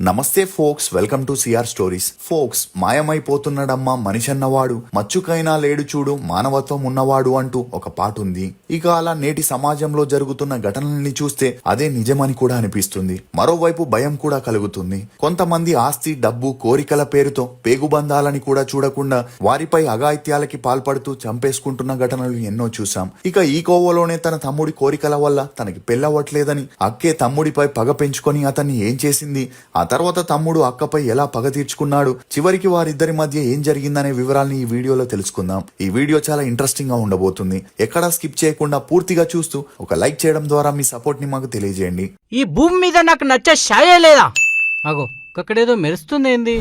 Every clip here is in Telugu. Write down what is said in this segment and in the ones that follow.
నమస్తే folks welcome to CR stories. Folks మాయమైపోతున్నాడమ్మా మనిషన్నవాడు. మచ్చుకైనా లేడు చూడు మానవత్వం ఉన్నవాడు అంటూ ఒక పాట ఉంది ఇక అలా నేటి సమాజంలో జరుగుతున్న ఘటనల్ని చూస్తే అదే నిజమని కూడా అనిపిస్తుంది. మరోవైపు భయం కూడా కలుగుతుంది. కొంతమంది ఆస్తి డబ్బు కోరికల పేరుతో పేగుబంధాలని కూడా చూడకుండా వారిపై అఘాయిత్యాలకి పాల్పడుతూ చంపేసుకుంటున్న ఘటనలు ఎన్నో చూశాం. ఇక ఈ కోవలోనే తన తమ్ముడి కోరికల వల్ల తనకి పెళ్ళవట్లేదని అక్కే తమ్ముడిపై పగ పెంచుకొని అతన్ని ఏం చేసింది ఆ తర్వాత తమ్ముడు అక్కపై ఎలా పగ తీర్చుకున్నాడు? చివరికి వారిద్దరి మధ్య ఏం జరిగిందనే వివరాల్ని ఈ వీడియోలో తెలుసుకుందాం. ఈ వీడియో చాలా ఇంట్రెస్టింగ్గా ఉండబోతుంది. ఎక్కడా స్కిప్ చేయకుండా పూర్తిగా చూస్తూ ఒక లైక్ చేయడం ద్వారా మీ సపోర్ట్ని మాకు తెలియజేయండి. ఈ భూమి మీద నాకు నచ్చే షాయే లేదా? అగో అక్కడేదో మెరుస్తుంది ఏంది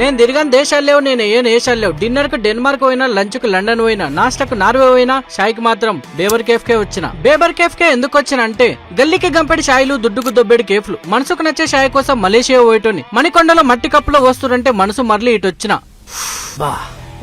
నేను తిరిగాను దేశాలు లేవు నేను ఏ దేశాలు లేవు. డిన్నర్కు డెన్మార్క్ పోయినా లంచ్కు లండన్ పోయినా నాస్టాకు నార్వే పోయినా షాయ్కి మాత్రం బేబర్ కేఫ్ కే వచ్చిన. బేబర్ కేఫ్ కే ఎందుకు వచ్చిన అంటే గల్లీకి గంపెడి షాయిలు దుడ్డుకు దొబ్బెడి కేఫ్లు. మనసుకు నచ్చే షాయి కోసం మలేషియా పోయేటోని. మణికొండలో మట్టి కప్పులో వస్తురంటే మనసు మరలి ఇటు వచ్చిన బా.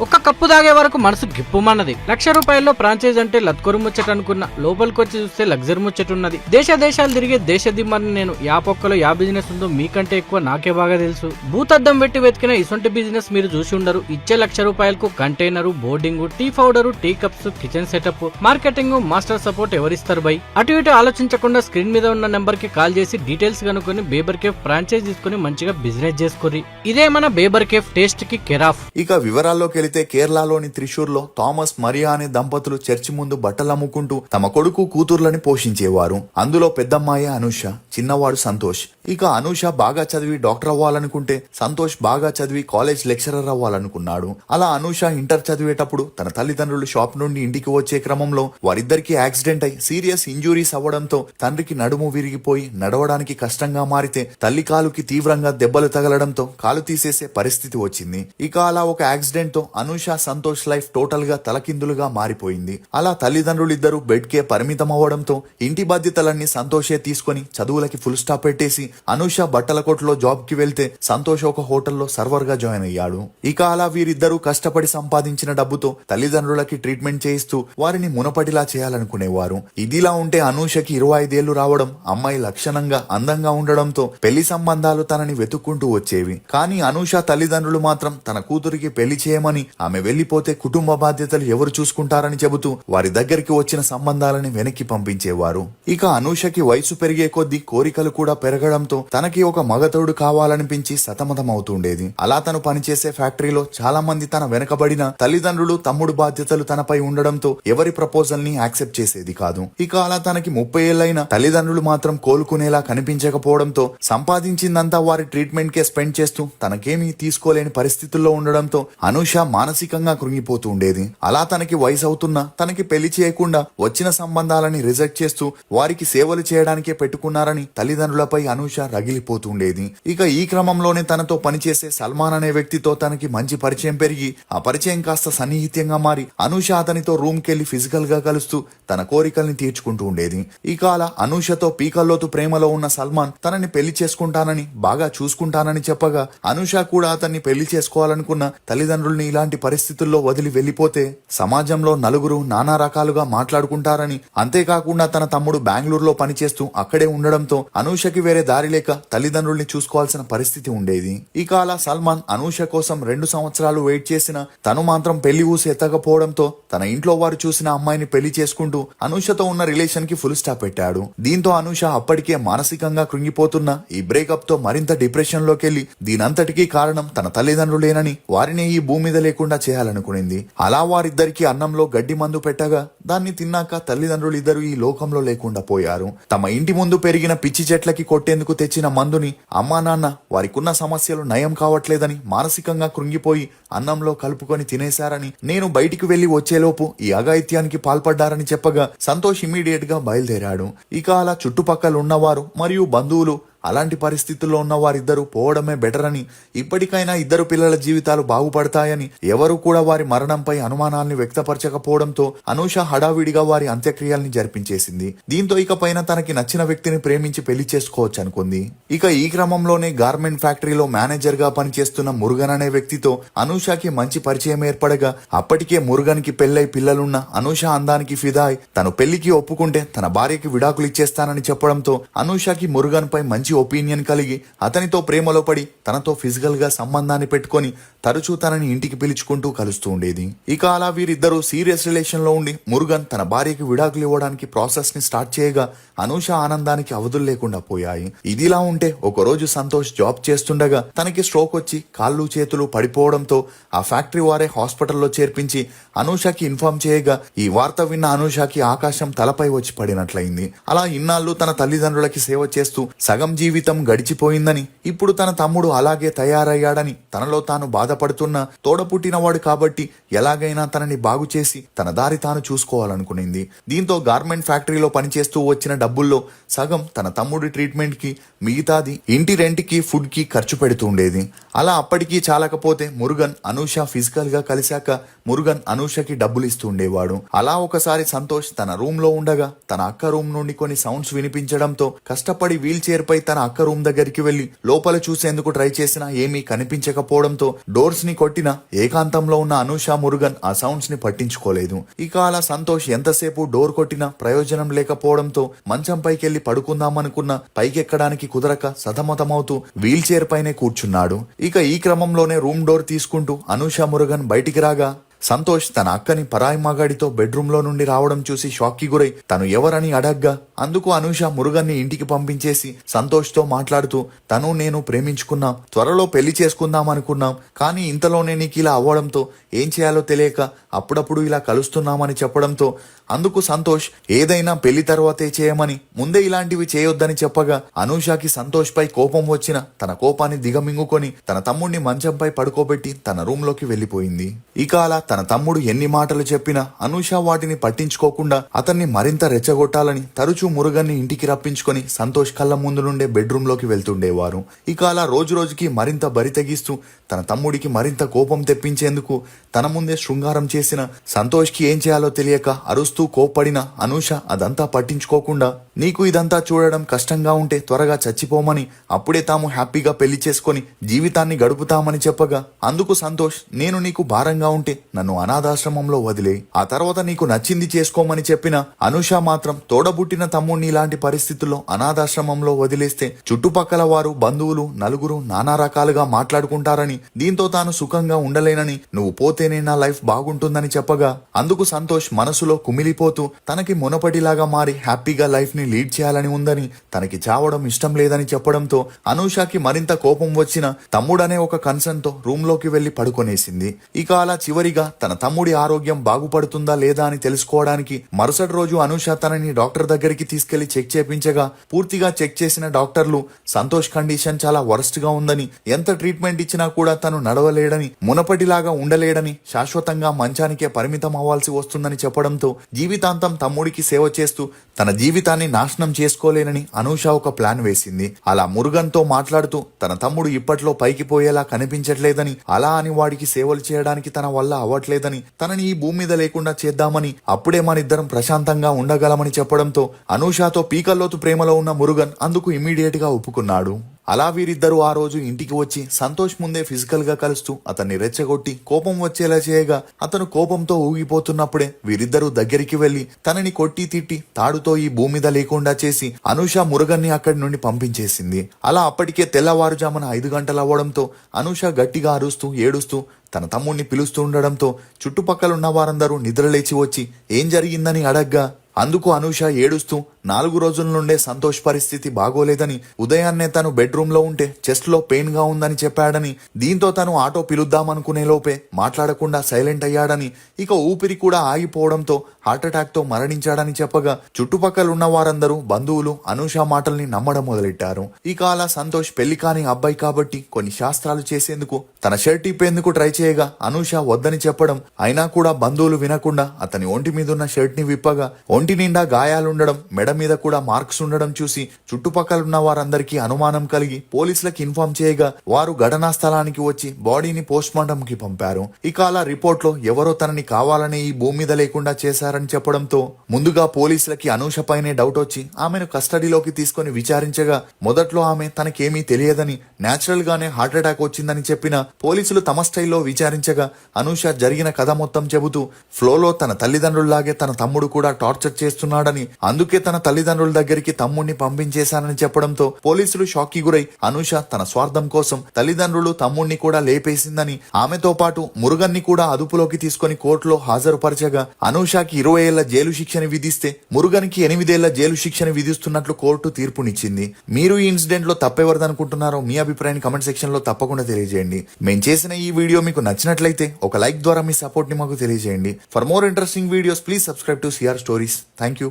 ఒక్క కప్పు తాగే వరకు మనసు గిప్పుమన్నది. లక్ష రూపాయల్లో ఫ్రాంచైజ్ అంటే లత్కొరు ముచ్చట అనుకున్న లోపలికి వచ్చి చూస్తే లగ్జరీ ముచ్చట ఉన్నది. దేశ దేశాలు తిరిగే దేశ దిమ్మని నేను యా పొక్కలో యా బిజినెస్ ఉందో మీకంటే ఎక్కువ నాకే బాగా తెలుసు. భూతద్దం పెట్టి వెతికిన ఇసొంటి బిజినెస్ మీరు చూసి ఉండరు. ఇచ్చే లక్ష రూపాయలకు container boarding tea powder tea cups kitchen setup marketing master support ఎవరిస్తారు బై? అటు ఇటు ఆలోచించకుండా స్క్రీన్ మీద ఉన్న నెంబర్కి కాల్ చేసి డీటెయిల్స్ కనుక్కొని బేబర్ కేఫ్ ఫ్రాంచైజ్ తీసుకుని మంచిగా బిజినెస్ చేసుకోరి ఇదే మన బేబర్ కేఫ్ టేస్ట్కి కెరాఫ్. ఇక వివరాల్లోకి వెళితే కేరళలోని త్రిశూర్లో థామస్ మరియా అనే దంపతులు చర్చి ముందు బట్టలు అమ్ముకుంటూ తమ కొడుకు కూతుర్లని పోషించేవారు. అందులో పెద్దమ్మాయి అనూష చిన్నవాడు సంతోష్. ఇక అనూష బాగా చదివి డాక్టర్ అవ్వాలనుకుంటే సంతోష్ బాగా చదివి కాలేజ్ లెక్చరర్ అవ్వాలనుకున్నాడు. అలా అనూష ఇంటర్ చదివేటప్పుడు తన తల్లిదండ్రులు షాప్ నుండి ఇంటికి వచ్చే క్రమంలో వారిద్దరికి యాక్సిడెంట్ అయి సీరియస్ ఇంజురీస్ అవ్వడంతో తండ్రికి నడుము విరిగిపోయి నడవడానికి కష్టంగా మారితే తల్లి కాలుకి తీవ్రంగా దెబ్బలు తగలడంతో కాలు తీసేసే పరిస్థితి వచ్చింది. ఇక అలా ఒక యాక్సిడెంట్తో అనూష సంతోష్ లైఫ్ టోటల్గా తలకిందులుగా మారిపోయింది. అలా తల్లిదండ్రులిద్దరూ బెడ్ కే పరిమితం అవ్వడంతో ఇంటి బాధ్యతలన్నీ సంతోషే తీసుకొని చదువులకి ఫుల్ స్టాప్ పెట్టేసి అనూష బట్టల కొట్లో జాబ్కి వెళ్తే సంతోష్ ఒక హోటల్లో సర్వర్గా జాయిన్ అయ్యాడు. ఇక అలా వీరిద్దరూ కష్టపడి సంపాదించిన డబ్బుతో తల్లిదండ్రులకి ట్రీట్మెంట్ చేయిస్తూ వారిని మునపటిలా చేయాలనుకునేవారు. ఇదిలా ఉంటే అనూషకి ఇరవై ఐదేళ్ళు రావడం అమ్మాయి లక్షణంగా అందంగా ఉండడంతో పెళ్ళి సంబంధాలు తనని వెతుక్కుంటూ వచ్చేవి. కానీ అనూష తల్లిదండ్రులు మాత్రం తన కూతురికి పెళ్ళి చేయమని ఆమె వెళ్ళిపోతే కుటుంబ బాధ్యతలు ఎవరు చూసుకుంటారని చెబుతూ వారి దగ్గరికి వచ్చిన సంబంధాలని వెనక్కి పంపించేవారు. ఇక అనూషకి వయసు పెరిగే కొద్దీ కోరికలు కూడా పెరగడంతో తనకి ఒక మగతోడు కావాలనిపించి సతమతమవుతుండేది. అలా తను పనిచేసే ఫ్యాక్టరీలో చాలా మంది తన వెనకబడిన తల్లిదండ్రులు తమ్ముడు బాధ్యతలు తనపై ఉండడంతో ఎవరి ప్రపోజల్ని యాక్సెప్ట్ చేసేది కాదు. ఇక అలా తనకి ముప్పై ఏళ్ళైన తల్లిదండ్రులు మాత్రం కోలుకునేలా కనిపించకపోవడంతో సంపాదించిందంతా వారి ట్రీట్మెంట్ కే స్పెండ్ చేస్తూ తనకేమీ తీసుకోలేని పరిస్థితుల్లో ఉండడంతో అనూష మానసికంగా కృంగిపోతూ ఉండేది. అలా తనకి వయసు అవుతున్నా తనకి పెళ్ళి చేయకుండా వచ్చిన సంబంధాలని రిజెక్ట్ చేస్తూ వారికి సేవలు చేయడానికే పెట్టుకున్నారని తల్లిదండ్రులపై అనూష రగిలిపోతూ ఉండేది. ఇక ఈ క్రమంలోనే తనతో పనిచేసే సల్మాన్ అనే వ్యక్తితో తనకి మంచి పరిచయం పెరిగి ఆ పరిచయం కాస్త సన్నిహిత్యంగా మారి అనూష అతనితో రూమ్ కెళ్ళి ఫిజికల్గా కలుస్తూ తన కోరికల్ని తీర్చుకుంటూ ఉండేది. ఇక అలా అనూషతో పీకల్లోతు ప్రేమలో ఉన్న సల్మాన్ తనని పెళ్ళి చేసుకుంటానని బాగా చూసుకుంటానని చెప్పగా అనూష కూడా అతన్ని పెళ్ళి చేసుకోవాలనుకున్న తల్లిదండ్రుల్ని ఇలా అలాంటి పరిస్థితుల్లో వదిలి వెళ్ళిపోతే సమాజంలో నలుగురు నానా రకాలుగా మాట్లాడుకుంటారని అంతేకాకుండా తన తమ్ముడు బెంగళూరులో పనిచేస్తూ అక్కడే ఉండడంతో అనూషకి వేరే దారి లేక తల్లిదండ్రుల్ని చూసుకోవాల్సిన పరిస్థితి ఉండేది. ఇక అలా సల్మాన్ అనూష కోసం రెండు సంవత్సరాలు వెయిట్ చేసిన తను మాత్రం పెళ్ళి ఊసి ఎత్తకపోవడంతో తన ఇంట్లో వారు చూసిన అమ్మాయిని పెళ్ళి చేసుకుంటూ అనూషతో ఉన్న రిలేషన్కి ఫుల్ స్టాప్ పెట్టాడు. దీంతో అనూష అప్పటికే మానసికంగా కృంగిపోతున్న ఈ బ్రేకప్తో మరింత డిప్రెషన్ లోకెళ్ళి దీనంతటికీ కారణం తన తల్లిదండ్రులేనని వారిని ఈ భూమి మీద లేకుండా చేయాలనుకునింది. అలా వారిద్దరికి అన్నంలో గడ్డి మందు పెట్టగా దాన్ని తిన్నాక తల్లిదండ్రులు ఇద్దరు ఈ లోకంలో లేకుండా పోయారు. తమ ఇంటి ముందు పెరిగిన పిచ్చి చెట్లకి కొట్టేందుకు తెచ్చిన మందుని అమ్మా నాన్న వారికున్న సమస్యలు నయం కావట్లేదని మానసికంగా కృంగిపోయి అన్నంలో కలుపుకొని తినేశారని నేను బయటికి వెళ్ళి వచ్చేలోపు ఈ అఘాయిత్యానికి పాల్పడ్డారని చెప్పగా సంతోష్ ఇమీడియట్గా బయలుదేరాడు. ఇక అలా చుట్టుపక్కల ఉన్నవారు మరియు బంధువులు అలాంటి పరిస్థితుల్లో ఉన్న వారిద్దరూ పోవడమే బెటర్ అని ఇప్పటికైనా ఇద్దరు పిల్లల జీవితాలు బాగుపడతాయని ఎవరు కూడా వారి మరణంపై అనుమానాల్ని వ్యక్తపరచకపోవడంతో అనూష హడావిడిగా వారి అంత్యక్రియల్ని జరిపించేసింది. దీంతో ఇక పైన తనకి నచ్చిన వ్యక్తిని ప్రేమించి పెళ్ళి చేసుకోవచ్చు అనుకుంది. ఇక ఈ క్రమంలోనే గార్మెంట్ ఫ్యాక్టరీలో మేనేజర్గా పనిచేస్తున్న మురుగన్ అనే వ్యక్తితో అనూషకి మంచి పరిచయం ఏర్పడగా అప్పటికే మురుగన్కి పెళ్ళై పిల్లలున్న అనూష అందానికి ఫిదాయ్ తను పెళ్ళికి ఒప్పుకుంటే తన భార్యకి విడాకులు ఇచ్చేస్తానని చెప్పడంతో అనూషకి మురుగన్ పై మంచి ఒపీనియన్ కలిగి అతనితో ప్రేమలో పడి తనతో ఫిజికల్గా సంబంధాన్ని పెట్టుకొని తరచూ తనని ఇంటికి పిలుచుకుంటూ కలుస్తూ ఉండేది. ఇక అలా వీరిద్దరూ సీరియస్ రిలేషన్లో ఉండి మురుగన్ తన భార్యకి విడాకులు ఇవ్వడానికి ప్రాసెస్ని స్టార్ట్ చేయగా అనూష ఆనందానికి అవధులు లేకుండా పోయాయి. ఇదిలా ఉంటే ఒకరోజు సంతోష్ జాబ్ చేస్తుండగా తనకి స్ట్రోక్ వచ్చి కాళ్ళు చేతులు పడిపోవడంతో ఆ ఫ్యాక్టరీ వారే హాస్పిటల్లో చేర్పించి అనూషకి ఇన్ఫార్మ్ చేయగా ఈ వార్త విన్న అనూషకి ఆకాశం తలపై వచ్చి పడినట్లయింది. అలా ఇన్నాళ్ళు తన తల్లిదండ్రులకి సేవ చేస్తూ సగం జీవితం గడిచిపోయిందని ఇప్పుడు తన తమ్ముడు అలాగే తయారయ్యాడని తనలో తాను బాధపడుతున్న తోడపుట్టినవాడు కాబట్టి ఎలాగైనా తనని బాగు చేసి తన దారి తాను చూసుకోవాలనుకునింది. దీంతో గార్మెంట్ ఫ్యాక్టరీలో పనిచేస్తూ వచ్చిన డబ్బుల్లో సగం తన తమ్ముడి ట్రీట్మెంట్కి మిగతాది ఇంటి రెంట్కి ఫుడ్కి ఖర్చు పెడుతూ ఉండేది. అలా అప్పటికీ చాలకపోతే మురుగన్ అనూష ఫిజికల్గా కలిశాక మురుగన్ అనూషకి డబ్బులు ఇస్తూ ఉండేవాడు. అలా ఒకసారి సంతోష్ తన రూమ్లో ఉండగా తన అక్క రూమ్ నుండి కొన్ని సౌండ్స్ వినిపించడంతో కష్టపడి వీల్ చైర్ పై తన అక్క రూమ్ దగ్గరికి వెళ్ళి లోపల చూసేందుకు ట్రై చేసినా ఏమీ కనిపించకపోవడంతో డోర్స్ని కొట్టిన ఏకాంతంలో ఉన్న అనూష మురుగన్ ఆ సౌండ్స్ని పట్టించుకోలేదు. ఇక అలా సంతోష్ ఎంతసేపు డోర్ కొట్టినా ప్రయోజనం లేకపోవడంతో మంచం పైకెళ్ళి పడుకుందామనుకున్న పైకెక్కడానికి కుదరక సతమతమవుతూ వీల్ చైర్ పైనే కూర్చున్నాడు. ఇక ఈ క్రమంలోనే రూమ్ డోర్ తీసుకుంటూ అనూష మురుగన్ బయటికి రాగా సంతోష్ తన అక్కని పరాయి మగాడితో బెడ్రూమ్లో నుండి రావడం చూసి షాక్కి గురై తను ఎవరని అడగ్గా? అందుకు అనూష మురుగన్ని ఇంటికి పంపించేసి సంతోష్తో మాట్లాడుతూ తను నేను ప్రేమించుకున్నాం త్వరలో పెళ్ళి చేసుకుందాం అనుకున్నాం కానీ ఇంతలోనే నీకు ఇలా అవ్వడంతో ఏం చేయాలో తెలియక అప్పుడప్పుడు ఇలా కలుస్తున్నామని చెప్పడంతో అందుకు సంతోష్ ఏదైనా పెళ్ళి తర్వాతే చేయమని ముందే ఇలాంటివి చేయొద్దని చెప్పగా అనూషాకి సంతోష్ పై కోపం వచ్చిన తన కోపాన్ని దిగమింగుకొని తన తమ్ముడిని మంచంపై పడుకోబెట్టి తన రూమ్లోకి వెళ్ళిపోయింది ఇక అలా తన తమ్ముడు ఎన్ని మాటలు చెప్పినా అనూష వాటిని పట్టించుకోకుండా అతన్ని మరింత రెచ్చగొట్టాలని తరచూ మురుగన్ని ఇంటికి రప్పించుకొని సంతోష్ కళ్ళ ముందు నుండే బెడ్రూమ్లోకి వెళ్తుండేవారు. ఇక అలా రోజు రోజుకి మరింత బరితెగిస్తూ తన తమ్ముడికి మరింత కోపం తెప్పించేందుకు తన ముందే శృంగారం చేసిన సంతోష్కి ఏం చేయాలో తెలియక అరుస్తూ కోప్పడిన అనూష అదంతా పట్టించుకోకుండా నీకు ఇదంతా చూడడం కష్టంగా ఉంటే త్వరగా చచ్చిపోమని అప్పుడే తాము హ్యాపీగా పెళ్ళి చేసుకొని జీవితాన్ని గడుపుతామని చెప్పగా అందుకు సంతోష్ నేను నీకు భారంగా ఉంటే నన్ను అనాథాశ్రమంలో వదిలే. ఆ తర్వాత నీకు నచ్చింది చేసుకోమని చెప్పిన అనూష మాత్రం తోడబుట్టిన తమ్ముణ్ణి ఇలాంటి పరిస్థితుల్లో అనాథాశ్రమంలో వదిలేస్తే చుట్టుపక్కల వారు బంధువులు నలుగురు నానా రకాలుగా మాట్లాడుకుంటారని దీంతో తాను సుఖంగా ఉండలేనని నువ్వు పోతేనే నా లైఫ్ బాగుంటుందని చెప్పగా అందుకు సంతోష్ మనసులో కుమిలిపోతూ తనకి మునపటిలాగా మారి హ్యాపీగా లైఫ్ని లీడ్ చేయాలని ఉందని తనకి చావడం ఇష్టం లేదని చెప్పడంతో అనూషకి మరింత కోపం వచ్చిన తమ్ముడనే ఒక కన్సర్న్తో రూమ్లోకి వెళ్ళి పడుకొనేసింది. ఇక అలా చివరిగా తన తమ్ముడి ఆరోగ్యం బాగుపడుతుందా లేదా అని తెలుసుకోవడానికి మరుసటి రోజు అనూష తనని డాక్టర్ దగ్గరికి తీసుకెళ్ళి చెక్ చేపించగా పూర్తిగా చెక్ చేసిన డాక్టర్లు సంతోష్ కండిషన్ చాలా వరస్ట్గా ఉందని ఎంత ట్రీట్మెంట్ ఇచ్చినా కూడా తను నడవలేడని మునపటిలాగా ఉండలేడని శాశ్వతంగా మంచానికే పరిమితం అవ్వాల్సి వస్తుందని చెప్పడంతో జీవితాంతం తమ్ముడికి సేవ చేస్తూ తన జీవితాన్ని నాశనం చేసుకోలేనని అనూష ఒక ప్లాన్ వేసింది. అలా మురుగన్తో మాట్లాడుతూ తన తమ్ముడు ఇప్పట్లో పైకి పోయేలా కనిపించట్లేదని అలా అని వాడికి సేవలు చేయడానికి తన వల్ల అవ్వట్లేదని తనని ఈ భూమి మీద లేకుండా చేద్దామని అప్పుడే మనిద్దరం ప్రశాంతంగా ఉండగలమని చెప్పడంతో అనూషతో పీకల్లోతు ప్రేమలో ఉన్న మురుగన్ అందుకు ఇమీడియట్గా ఒప్పుకున్నాడు. అలా వీరిద్దరూ ఆ రోజు ఇంటికి వచ్చి సంతోష్ ముందే ఫిజికల్గా కలుస్తూ అతన్ని రెచ్చగొట్టి కోపం వచ్చేలా చేయగా అతను కోపంతో ఊగిపోతున్నప్పుడే వీరిద్దరూ దగ్గరికి వెళ్ళి తనని కొట్టి తిట్టి తాడుతో ఈ భూమి మీద లేకుండా చేసి అనూష మురుగన్ని అక్కడి నుండి పంపించేసింది. అలా అప్పటికే తెల్లవారుజామున ఐదు గంటలు అవ్వడంతో అనూష గట్టిగా అరుస్తూ ఏడుస్తూ తన తమ్ముణ్ణి పిలుస్తూ ఉండడంతో చుట్టుపక్కల ఉన్న వారందరూ నిద్రలేచి వచ్చి ఏం జరిగిందని అడగ్గా అందుకు అనూష ఏడుస్తూ నాలుగు రోజుల నుండే సంతోష్ పరిస్థితి బాగోలేదని ఉదయాన్నే తను బెడ్రూమ్లో ఉంటే చెస్ట్లో లో పెయిన్గా ఉందని చెప్పాడని దీంతో తను ఆటో పిలుద్దామనుకునే లోపే మాట్లాడకుండా సైలెంట్ అయ్యాడని ఇక ఊపిరి కూడా ఆగిపోవడంతో హార్ట్ అటాక్తో మరణించాడని చెప్పగా చుట్టుపక్కల ఉన్న వారందరూ బంధువులు అనూష మాటల్ని నమ్మడం మొదలెట్టారు. ఇక అలా సంతోష్ పెళ్ళి కాని అబ్బాయి కాబట్టి కొన్ని శాస్త్రాలు చేసేందుకు తన షర్ట్ ఇప్పేందుకు ట్రై చేయగా అనూష వద్దని చెప్పడం అయినా కూడా బంధువులు వినకుండా అతని ఒంటి మీదున్న షర్ట్ని విప్పగా ఒంటి నిండా గాయాలుండడం మెడ మీద కూడా మార్క్స్ ఉండడం చూసి చుట్టుపక్కల ఉన్న వారందరికీ అనుమానం కలిగి పోలీసులకు ఇన్ఫార్మ్ చేయగా వారు ఘటనా స్థలానికి వచ్చి బాడీని పోస్ట్ మార్టం కి పంపారు. ఇక అలా రిపోర్ట్లో ఎవరో తనని కావాలని ఈ భూమి మీద లేకుండా చేశారని చెప్పడంతో ముందుగా పోలీసులకి అనూష పైనే డౌట్ వచ్చి ఆమెను కస్టడీలోకి తీసుకొని విచారించగా మొదట్లో ఆమె తనకేమీ తెలియదని నేచురల్ గానే హార్ట్ అటాక్ వచ్చిందని చెప్పిన పోలీసులు తమ స్టైల్లో విచారించగా అనూష జరిగిన కథ మొత్తం చెబుతూ ఫ్లోలో తన తల్లిదండ్రుల్లాగే తన తమ్ముడు కూడా టార్చర్ చేస్తున్నాడని అందుకే తన తల్లిదండ్రుల దగ్గరికి తమ్ముడిని పంపించేశానని చెప్పడంతో పోలీసులు షాక్కి గురై అనూష తన స్వార్థం కోసం తల్లిదండ్రులు తమ్ముడిని కూడా లేపేసిందని ఆమెతో పాటు మురుగన్ని కూడా అదుపులోకి తీసుకొని కోర్టులో హాజరుపరచగా అనూషకి ఇరవై ఏళ్ళ జైలు శిక్షని విధిస్తే మురుగన్కి ఎనిమిదేళ్ళ జైలు శిక్షని విధిస్తున్నట్లు కోర్టు తీర్పునిచ్చింది. మీరు ఈ ఇన్సిడెంట్లో తప్పెవరదనుకుంటున్నారో మీ అభిప్రాయాన్ని కమెంట్ సెక్షన్లో తప్పకుండా తెలియజేయండి. మేము చేసిన ఈ వీడియో మీకు నచ్చినట్లయితే ఒక లైక్ ద్వారా మీ సపోర్ట్ని మాకు తెలియజేయండి. For more interesting videos please subscribe to CR stories thank you